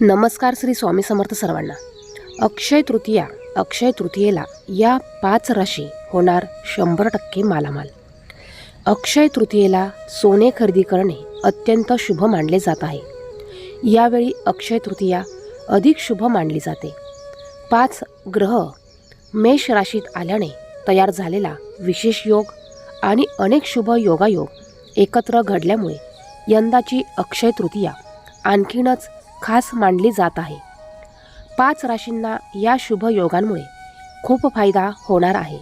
नमस्कार श्री स्वामी समर्थ सर्वांना. अक्षय तृतीया अक्षय तृतीयेला या पाच राशी होणार शंभर टक्के मालामाल. अक्षय तृतीयेला सोने खरेदी करणे अत्यंत शुभ मानले जात आहे. यावेळी अक्षय तृतीया अधिक शुभ मानली जाते. पाच ग्रह मेष राशीत आल्याने तयार झालेला विशेष योग आणि अनेक शुभ योगायोग एकत्र घडल्यामुळे यंदाची अक्षय तृतीया आणखीनच खास मानली जात आहे. पाच राशींना या शुभ योगांमुळे खूप फायदा होणार आहे.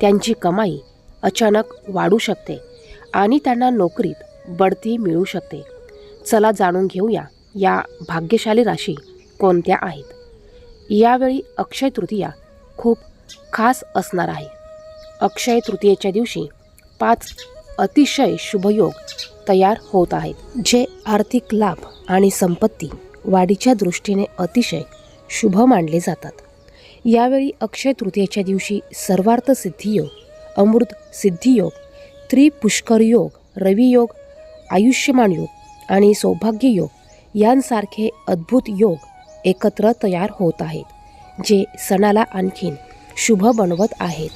त्यांची कमाई अचानक वाढू शकते आणि त्यांना नोकरीत बढती मिळू शकते. चला जाणून घेऊया या भाग्यशाली राशी कोणत्या आहेत. यावेळी अक्षय तृतीया खूप खास असणार आहे. अक्षय तृतीयेच्या दिवशी पाच अतिशय शुभयोग तयार होत आहेत जे आर्थिक लाभ आणि संपत्ती वाढीच्या दृष्टीने अतिशय शुभ मानले जातात. यावेळी अक्षय तृतीयेच्या दिवशी सर्वार्थ सिद्धियोग अमृत सिद्धियोग त्रिपुष्कर योग रवियोग आयुष्यमान योग आणि सौभाग्य योग यांसारखे अद्भुत योग एकत्र तयार होत आहेत जे सणाला आणखीन शुभ बनवत आहेत.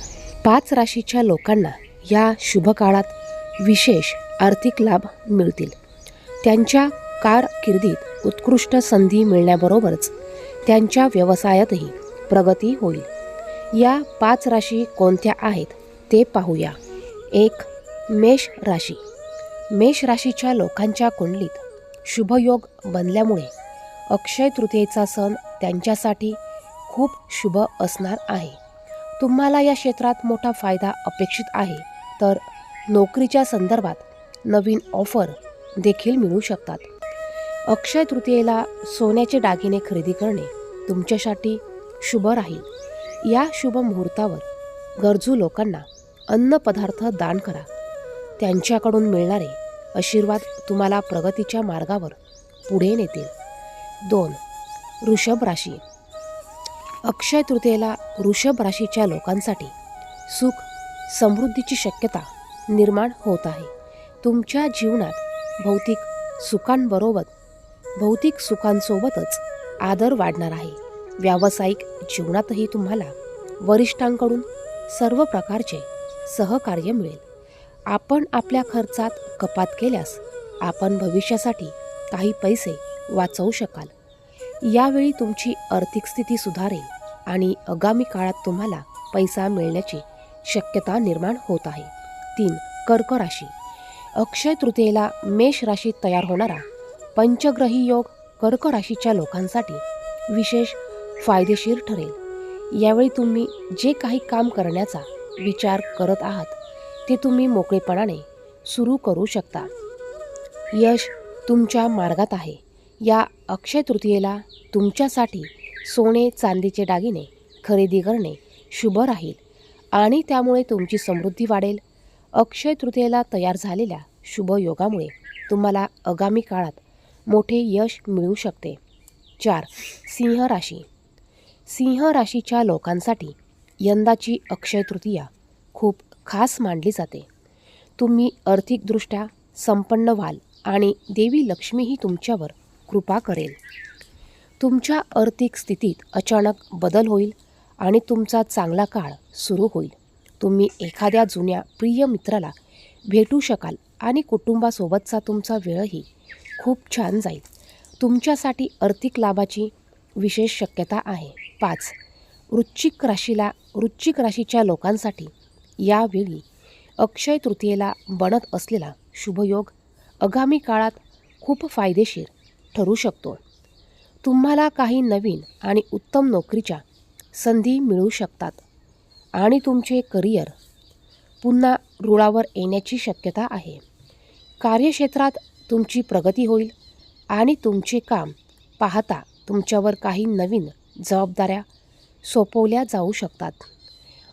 पाच राशीच्या लोकांना या शुभ काळात विशेष आर्थिक लाभ मिळतील. त्यांच्या कारकिर्दीत उत्कृष्ट संधी मिळण्याबरोबरच त्यांच्या व्यवसायातही प्रगती होईल. या पाच राशी कोणत्या आहेत ते पाहूया. एक मेष राशी. मेष राशीच्या लोकांच्या कुंडलीत शुभयोग बनल्यामुळे अक्षय तृतीयेचा सण त्यांच्यासाठी खूप शुभ असणार आहे. तुम्हाला या क्षेत्रात मोठा फायदा अपेक्षित आहे तर नोकरीच्या संदर्भात नवीन ऑफर देखील मिळू शकतात. अक्षय तृतीयेला सोन्याचे दागिने खरेदी करणे तुमच्यासाठी शुभ राहील. या शुभ मुहूर्तावर गरजू लोकांना अन्नपदार्थ दान करा. त्यांच्याकडून मिळणारे आशीर्वाद तुम्हाला प्रगतीच्या मार्गावर पुढे नेतील. दोन वृषभ राशी. अक्षय तृतीयेला वृषभ राशीच्या लोकांसाठी सुख समृद्धीची शक्यता निर्माण होत आहे. तुमच्या जीवनात भौतिक सुखांबरोबर भौतिक सुखांसोबतच आदर वाढणार आहे. व्यावसायिक जीवनातही तुम्हाला वरिष्ठांकडून सर्व प्रकारचे सहकार्य मिळेल. आपण आपल्या खर्चात कपात केल्यास आपण भविष्यासाठी काही पैसे वाचवू शकाल. यावेळी तुमची आर्थिक स्थिती सुधारेल आणि आगामी काळात तुम्हाला पैसा मिळण्याची शक्यता निर्माण होत आहे. तीन कर्क राशी. अक्षय तृतीयेला मेष राशीत तयार होणारा पंचग्रही योग कर्क राशीच्या लोकांसाठी विशेष फायदेशीर ठरेल. यावेळी तुम्ही जे काही काम करण्याचा विचार करत आहात ते तुम्ही मोकळेपणाने सुरू करू शकता. यश तुमच्या मार्गात आहे. या अक्षय तृतीयेला तुमच्यासाठी सोने चांदीचे दागिने खरेदी करणे शुभ राहील आणि त्यामुळे तुमची समृद्धी वाढेल. अक्षय तृतीयेला तयार झालेल्या शुभ योगामुळे तुम्हाला आगामी काळात मोठे यश मिळू शकते. चार सिंह राशी. सिंह राशीच्या लोकांसाठी यंदाची अक्षय तृतीया खूप खास मानली जाते. तुम्ही आर्थिकदृष्ट्या संपन्न व्हाल आणि देवी लक्ष्मीही तुमच्यावर कृपा करेल. तुमच्या आर्थिक स्थितीत अचानक बदल होईल आणि तुमचा चांगला काळ सुरू होईल. तुम्ही एखाद्या जुन्या प्रिय मित्राला भेटू शकाल आणि कुटुंबासोबतचा तुमचा वेळही खूप छान जाईल. तुमच्यासाठी आर्थिक लाभाची विशेष शक्यता आहे. पाच. वृश्चिक राशीला वृश्चिक राशीच्या लोकांसाठी यावेळी अक्षय तृतीयेला बनत असलेला शुभयोग आगामी काळात खूप फायदेशीर ठरू शकतो. तुम्हाला काही नवीन आणि उत्तम नोकरीच्या संधी मिळू शकतात आणि तुमचे करिअर पुन्हा रुळावर येण्याची शक्यता आहे. कार्यक्षेत्रात तुमची प्रगती होईल आणि तुमचे काम पाहता तुमच्यावर काही नवीन जबाबदाऱ्या सोपवल्या जाऊ शकतात.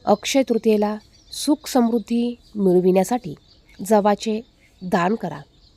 अक्षय तृतीयेला सुख समृद्धी मिळविण्यासाठी जवाचे दान करा.